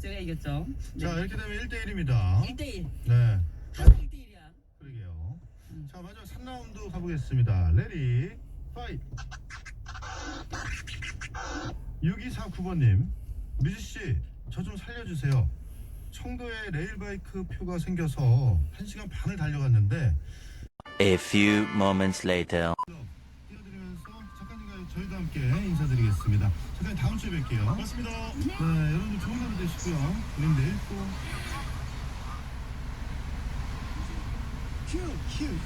되겠죠. 네. 자 이렇게 되면 1대 1입니다 1대 1. 네 항상 1대 1이야. 그러게요 자 마지막 3라운드 가보겠습니다 레디 파이트 6249번님 뮤지씨 저 좀 살려주세요 청도에 레일바이크 표가 생겨서 1시간 반을 달려갔는데 A few moments later. 저희도 함께 인사드리겠습니다. 작가님 다음 주에 뵐게요. 맞습니다. 네 여러분들 좋은 하루 되시고요. 우린 내일 또. Are you looking